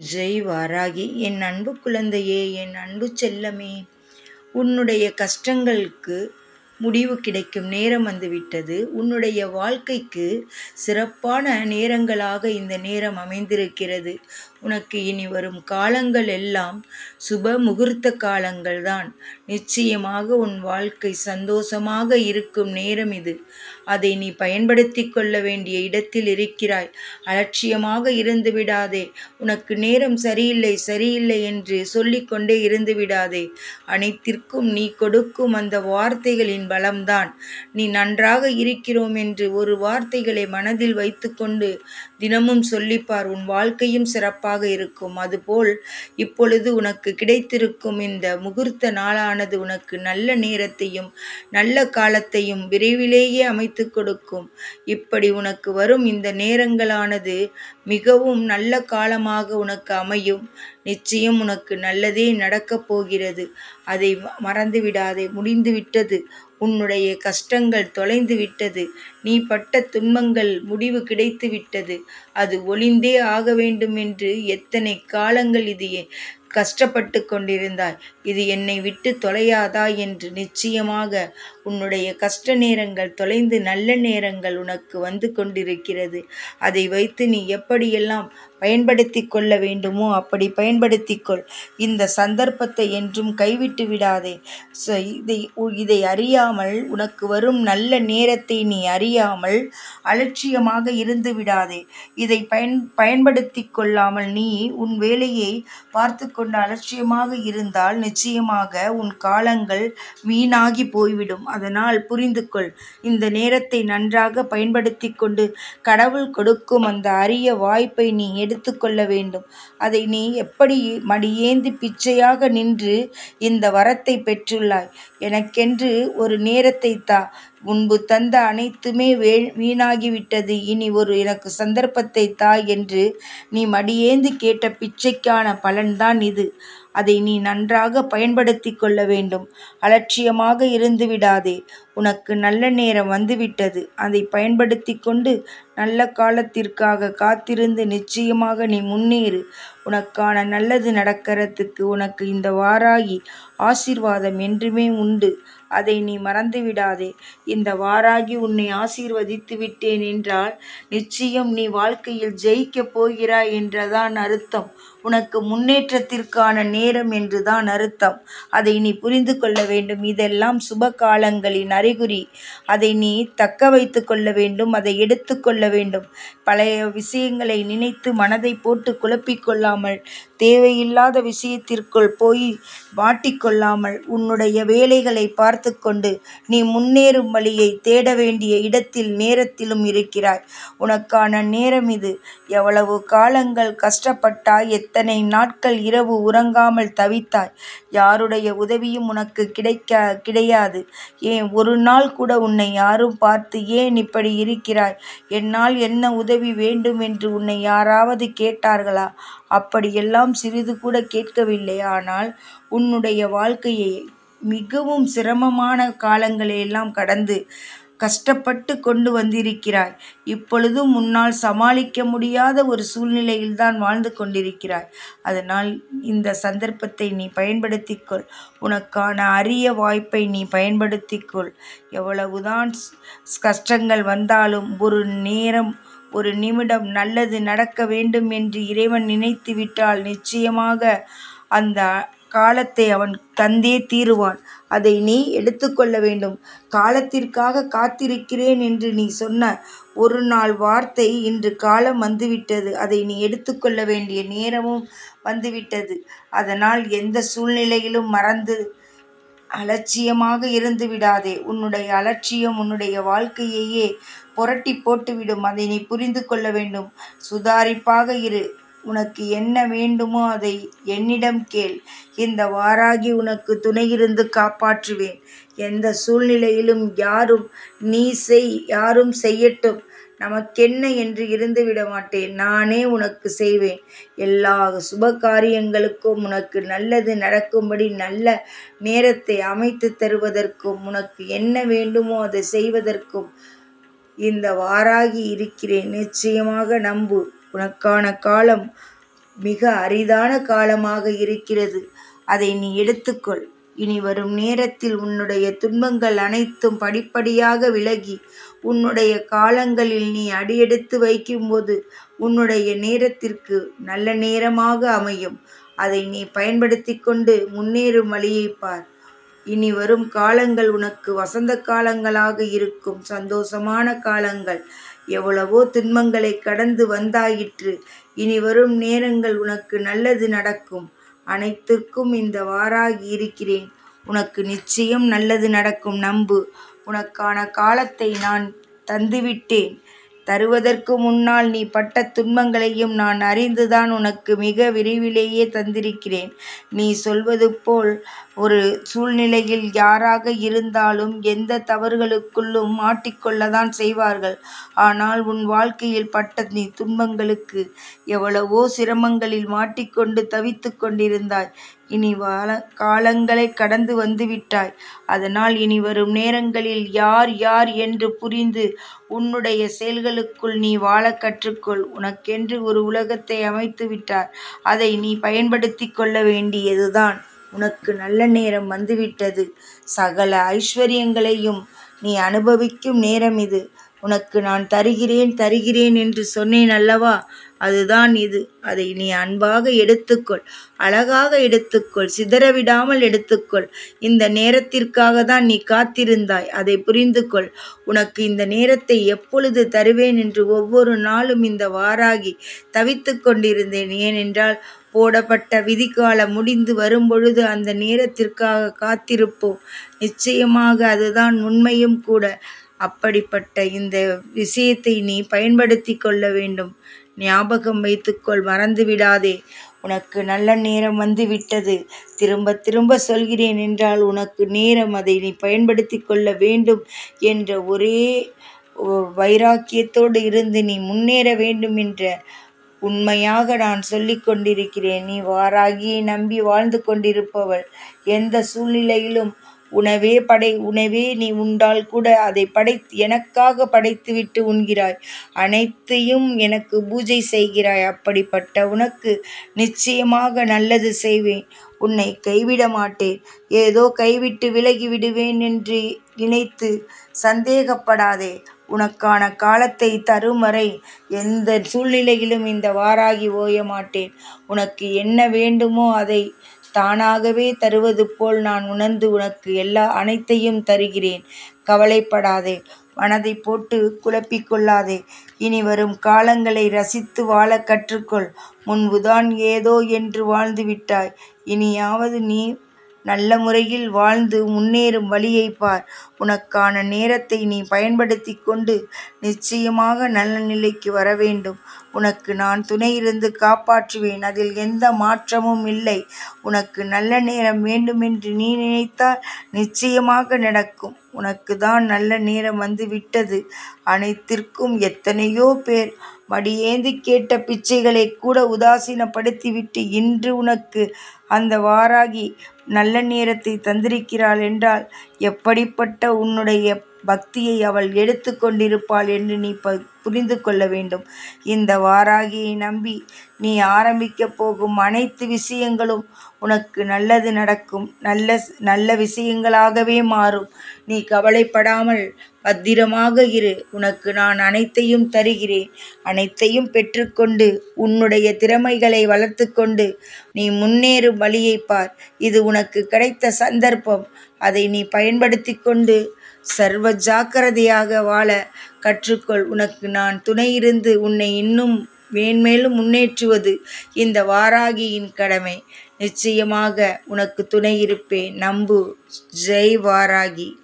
ஜெய் வாராகி என் அன்பு குழந்தையே என் அன்பு செல்லமே உன்னுடைய கஷ்டங்களுக்கு முடிவு கிடைக்கும் நேரம் வந்துவிட்டது. உன்னுடைய வாழ்க்கைக்கு சிறப்பான நேரங்களாக இந்த நேரம் அமைந்திருக்கிறது. உனக்கு இனி வரும் காலங்கள் எல்லாம் சுப முகூர்த்த காலங்கள்தான். நிச்சயமாக உன் வாழ்க்கை சந்தோஷமாக இருக்கும் நேரம் இது. அதை நீ பயன்படுத்தி கொள்ள வேண்டிய இடத்தில் இருக்கிறாய். அலட்சியமாக இருந்து விடாதே. உனக்கு நேரம் சரியில்லை சரியில்லை என்று சொல்லிக்கொண்டே இருந்து விடாதே. அனைத்திற்கும் நீ கொடுக்கும் அந்த வார்த்தைகளின் பலம்தான். நீ நன்றாக இருக்கிறோம் என்று ஒரு வார்த்தைகளை மனதில் வைத்துக்கொண்டு தினமும் சொல்லிப்பார். உன் வாழ்க்கையும் சிறப்பாக இருக்கும். அதுபோல் இப்பொழுது உனக்கு கிடைத்திருக்கும் இந்த முகூர்த்த நாளானது உனக்கு நல்ல நேரத்தையும் நல்ல காலத்தையும் விரைவிலேயே அமைத்து கொடுக்கும். இப்படி உனக்கு வரும் இந்த நேரங்களானது மிகவும் நல்ல காலமாக உனக்கு அமையும். நிச்சயம் உனக்கு நல்லதே நடக்கப் போகிறது. அதை மறந்து விடாதே முடிந்து விட்டது உன்னுடைய கஷ்டங்கள் தொலைந்து விட்டது. நீ பட்ட துன்பங்கள் முடிவு கிடைத்து விட்டது. அது ஒளிந்தே ஆக வேண்டும் என்று எத்தனை காலங்கள் இது கஷ்டப்பட்டு கொண்டிருந்தாய். இது என்னை விட்டு தொலையாதா என்று நிச்சயமாக உன்னுடைய கஷ்ட நேரங்கள் தொலைந்து நல்ல நேரங்கள் உனக்கு வந்து கொண்டிருக்கிறது. அதை வைத்து நீ எப்படியெல்லாம் பயன்படுத்தி கொள்ள வேண்டுமோ? அப்படி பயன்படுத்தி கொள். இந்த சந்தர்ப்பத்தை என்றும் கைவிட்டு விடாதே. இதை இதை அறியாமல் உனக்கு வரும் நல்ல நேரத்தை நீ அறியாமல் அலட்சியமாக இருந்து விடாதே. இதை பயன் பயன்படுத்தி கொள்ளாமல் நீ உன் வேலையை பார்த்து கொண்டு அலட்சியமாக இருந்தால் நிச்சயமாக உன் காலங்கள் வீணாகி போய்விடும். அதனால் புரிந்து கொள். இந்த நேரத்தை நன்றாக பயன்படுத்தி கொண்டு கடவுள் கொடுக்கும் அந்த அரிய வாய்ப்பை நீ எடுத்துக்கொள்ள வேண்டும். அதை நீ எப்படி மடியேந்தி பிச்சையாக நின்று இந்த வரத்தை பெற்றுள்ளாய்? எனக்கென்று ஒரு நேரத்தை தா. முன்பு தந்த அனைத்துமே வே வீணாகிவிட்டது. இனி ஒரு எனக்கு சந்தர்ப்பத்தை தா என்று நீ மடியேந்து கேட்ட பிச்சைக்கான பலன்தான் இது. அதை நீ நன்றாக பயன்படுத்தி கொள்ள வேண்டும். அலட்சியமாக இருந்து விடாதே. உனக்கு நல்ல நேரம் வந்துவிட்டது. அதை பயன்படுத்தி கொண்டு நல்ல காலத்திற்காக காத்திருந்து நிச்சயமாக நீ முன்னேறு. உனக்கான நல்லது நடக்கிறதுக்கு உனக்கு இந்த வாராகி ஆசீர்வாதம் என்றுமே உண்டு. அதை நீ மறந்து விடாதே. இந்த வாராகி உன்னை ஆசீர்வதித்து விட்டேன் என்றால் நிச்சயம் நீ வாழ்க்கையில் ஜெயிக்கப் போகிறாய் என்றதான் அர்த்தம். உனக்கு முன்னேற்றத்திற்கான நேரம் என்றுதான் அர்த்தம். அதை நீ புரிந்து கொள்ள வேண்டும். இதெல்லாம் சுப காலங்களின் அறிகுறி. அதை நீ தக்க வைத்து கொள்ள வேண்டும். அதை எடுத்துக்கொள்ள வேண்டும். பழைய விஷயங்களை நினைத்து மனதை போட்டு குழப்பிக்கொள்ளாமல் தேவையில்லாத விஷயத்திற்குள் போய் மாட்டிக்கொள்ளாமல் உன்னுடைய வேலைகளை பார்த்து கொண்டு நீ முன்னேறும் வழியை தேட வேண்டிய இடத்தில் நேரத்திலும் இருக்கிறாய். உனக்கான நேரம் இது. எவ்வளவு காலங்கள் கஷ்டப்பட்டாய் எத்தனை நாட்கள் இரவு உறங்காமல் தவித்தாய். யாருடைய உதவியும் உனக்கு கிடைக்க கிடையாது. ஏன் ஒரு நாள் கூட உன்னை யாரும் பார்த்து ஏன் இப்படி இருக்கிறாய்? என்னால் என்ன உதவி வேண்டும் என்று உன்னை யாராவது கேட்டார்களா? அப்படியெல்லாம் சிறிது கூட கேட்கவில்லை. ஆனால் உன்னுடைய வாழ்க்கையை மிகவும் சிரமமான காலங்களையெல்லாம் கடந்து கஷ்டப்பட்டு கொண்டு வந்திருக்கிறாய். இப்பொழுதும் உன்னால் சமாளிக்க முடியாத ஒரு சூழ்நிலையில்தான் வாழ்ந்து கொண்டிருக்கிறாய். அதனால் இந்த சந்தர்ப்பத்தை நீ பயன்படுத்திக்கொள். உனக்கான அரிய வாய்ப்பை நீ பயன்படுத்திக்கொள். எவ்வளவுதான் கஷ்டங்கள் வந்தாலும் ஒரு நேரம் ஒரு நிமிடம் நல்லது நடக்க வேண்டும் என்று இறைவன் நினைத்து விட்டால் நிச்சயமாக அந்த காலத்தை அவன் தந்தே தீருவான். அதை நீ எடுத்துக்கொள்ள வேண்டும். காலத்திற்காக காத்திருக்கிறேன் என்று நீ சொன்ன ஒரு நாள் வார்த்தை இன்று காலம் வந்துவிட்டது. அதை நீ எடுத்துக்கொள்ள வேண்டிய நேரமும் வந்துவிட்டது. அதனால் எந்த சூழ்நிலையிலும் மறந்து அலட்சியமாக இருந்து விடாதே. உன்னுடைய அலட்சியம் உன்னுடைய வாழ்க்கையையே புரட்டி போட்டுவிடும். அதை நீ புரிந்து கொள்ள வேண்டும். சுதாரிப்பாக இரு. உனக்கு என்ன வேண்டுமோ அதை என்னிடம் கேள். இந்த வாராகி உனக்கு துணையிருந்து காப்பாற்றுவேன். எந்த சூழ்நிலையிலும் யாரும் நீ செய் யாரும் செய்யட்டும். நமக்கென்ன என்று இருந்து விட மாட்டேன். நானே உனக்கு செய்வேன். எல்லா சுப காரியங்களுக்கும் உனக்கு நல்லது நடக்கும்படி நல்ல நேரத்தை அமைத்து தருவதற்கும் உனக்கு என்ன வேண்டுமோ அதை செய்வதற்கும் இந்த வாராகி இருக்கிறேன். நிச்சயமாக நம்பு. உனக்கான காலம் மிக அரிதான காலமாக இருக்கிறது. அதை நீ எடுத்துக்கொள். இனி வரும் நேரத்தில் உன்னுடைய துன்பங்கள் அனைத்தும் படிப்படியாக விலகி உன்னுடைய காலங்களில் நீ அடியெடுத்து வைக்கும்போது உன்னுடைய நேரத்திற்கு நல்ல நேரமாக அமையும். அதை நீ பயன்படுத்தி கொண்டு முன்னேறும் வழியை பார். இனி வரும் காலங்கள் உனக்கு வசந்த காலங்களாக இருக்கும். சந்தோஷமான காலங்கள். எவ்வளவோ துன்பங்களை கடந்து வந்தாயிற்று. இனி வரும் நேரங்கள் உனக்கு நல்லது நடக்கும். அனைத்திற்கும் இந்த வாராகி இருக்கிறேன். உனக்கு நிச்சயம் நல்லது நடக்கும் நம்பு. உனக்கான காலத்தை நான் தந்துவிட்டேன். தருவதற்கு முன்னால் நீ பட்ட துன்பங்களையும் நான் அறிந்துதான் உனக்கு மிக விரைவிலேயே தந்திருக்கிறேன். நீ சொல்வது போல் ஒரு சூழ்நிலையில் யாராக இருந்தாலும் எந்த தவறுகளுக்குள்ளும் மாட்டிக்கொள்ளதான் செய்வார்கள். ஆனால் உன் வாழ்க்கையில் பட்ட நீ துன்பங்களுக்கு எவ்வளவோ சிரமங்களில் மாட்டிக்கொண்டு தவித்து கொண்டிருந்தாய். இனி வாழ காலங்களை கடந்து வந்துவிட்டாய். அதனால் இனி வரும் நேரங்களில் யார் யார் என்று புரிந்து உன்னுடைய செயல்களுக்குள் நீ வாழ கற்றுக்கொள். உனக்கென்று ஒரு உலகத்தை அமைத்து விட்டார் அதை நீ பயன்படுத்தி கொள்ள வேண்டியதுதான். உனக்கு நல்ல நேரம் வந்துவிட்டது. சகல ஐஸ்வர்யங்களையும் நீ அனுபவிக்கும் நேரம் இது. உனக்கு நான் தருகிறேன் தருகிறேன் என்று சொன்னேன் அல்லவா? அதுதான் இது. அதை நீ அன்பாக எடுத்துக்கொள். அழகாக எடுத்துக்கொள். சிதறவிடாமல் எடுத்துக்கொள். இந்த நேரத்திற்காக தான் நீ காத்திருந்தாய். அதை புரிந்து கொள் உனக்கு இந்த நேரத்தை எப்பொழுது தருவேன் என்று ஒவ்வொரு நாளும் இந்த வாராகி தவித்து கொண்டிருந்தேன். ஏனென்றால் போடப்பட்ட விதிக்காலம் முடிந்து வரும்பொழுது அந்த நேரத்திற்காக காத்திருப்போம். நிச்சயமாக அதுதான் உண்மையும் கூட. அப்படிப்பட்ட இந்த விஷயத்தை நீ பயன்படுத்தி கொள்ள வேண்டும். ஞாபகம் வைத்துக்கொள் மறந்து விடாதே உனக்கு நல்ல நேரம் வந்து விட்டது திரும்ப திரும்ப சொல்கிறேன் என்றால் உனக்கு நேரம் அதை நீ பயன்படுத்தி கொள்ள வேண்டும் என்ற ஒரே வைராக்கியத்தோடு இருந்து நீ முன்னேற வேண்டும் என்ற உண்மையாக நான் சொல்லிக் கொண்டிருக்கிறேன். நீ வாராகியை நம்பி வாழ்ந்து கொண்டிருப்பவள். எந்த சூழ்நிலையிலும் உணவே படை உணவே நீ உண்டால் கூட அதை படை எனக்காக படைத்துவிட்டு உண்கிறாய். அனைத்தையும் எனக்கு பூஜை செய்கிறாய். அப்படிப்பட்ட உனக்கு நிச்சயமாக நல்லது செய்வேன். உன்னை கைவிட மாட்டேன். ஏதோ கைவிட்டு விலகி விடுவேன் என்று நினைத்து சந்தேகப்படாதே. உனக்கான காலத்தை தரும் வரை எந்த சூழ்நிலையிலும் இந்த வாராகி ஓய மாட்டேன் உனக்கு என்ன வேண்டுமோ அதை தானாகவே தருவது போல் நான் உணர்ந்து உனக்கு எல்லா அனைத்தையும் தருகிறேன். கவலைப்படாதே. மனதை போட்டு குழப்பிக் கொள்ளாதே. இனி வரும் காலங்களை ரசித்து வாழ கற்றுக்கொள். முன்புதான் ஏதோ என்று வாழ்ந்து விட்டாய். இனியாவது நீ நல்ல முறையில் வாழ்ந்து முன்னேறும் வழியை பார். உனக்கான நேரத்தை நீ பயன்படுத்தி கொண்டு நிச்சயமாக நல்ல நிலைக்கு வர வேண்டும் உனக்கு நான் துணையிருந்து காப்பாற்றுவேன். அதில் எந்த மாற்றமும் இல்லை. உனக்கு நல்ல நேரம் வேண்டுமென்று நீ நினைத்தால் நிச்சயமாக நடக்கும். உனக்கு தான் நல்ல நேரம் வந்து விட்டது. அனைத்திற்கும் எத்தனையோ பேர் மடியேந்து கேட்ட பிச்சைகளை கூட உதாசீனப்படுத்திவிட்டு இன்று உனக்கு அந்த வாராகி நல்ல நேரத்தை தந்திருக்கிறாள் என்றால் எப்படிப்பட்ட உன்னுடைய பக்தியை அவள் எடுத்து கொண்டிருப்பாள் என்று நீ ப புரிந்து கொள்ள வேண்டும். இந்த வாராகியை நம்பி நீ ஆரம்பிக்கப் போகும் அனைத்து விஷயங்களும் உனக்கு நல்லது நடக்கும். நல்ல நல்ல விஷயங்களாகவே மாறும். நீ கவலைப்படாமல் பத்திரமாக இரு. உனக்கு நான் அனைத்தையும் தருகிறேன். அனைத்தையும் பெற்றுக்கொண்டு உன்னுடைய திறமைகளை வளர்த்து கொண்டு நீ முன்னேறும் வழியை பார். இது உனக்கு கிடைத்த சந்தர்ப்பம். அதை நீ பயன்படுத்தி கொண்டு சர்வ ஜாக்கிரதையாக வாழ கற்றுக்கொள். உனக்கு நான் துணையிருந்து உன்னை இன்னும் மேன்மேலும் முன்னேற்றுவது இந்த வாராகியின் கடமை. நிச்சயமாக உனக்கு துணை இருப்பேன். நம்பு. ஜெய் வாராகி.